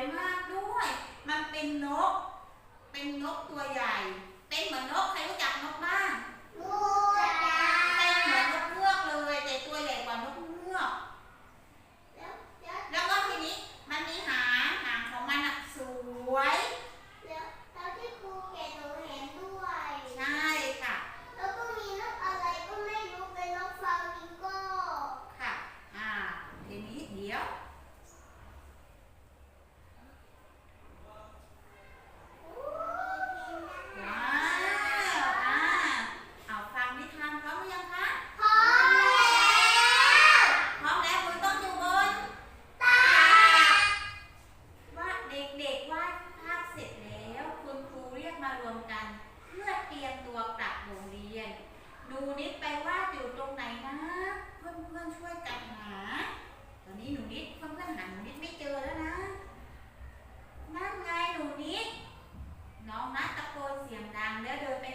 ยมากด้วย มันเป็นนก เป็นนกตัวใหญ่ เป็นเหมือนนก ใครรู้จักนกบ้าง นิดแปลว่าอยู่ตรงไหนนะ เพื่อนเพื่อนช่วยกันหา ตอนนี้หนูนิดเพื่อนเพื่อนหาหนูนิดไม่เจอแล้วนะนั่นไงหนูนิด น้องนัดตะโกนเสียงดังแล้วเดินไป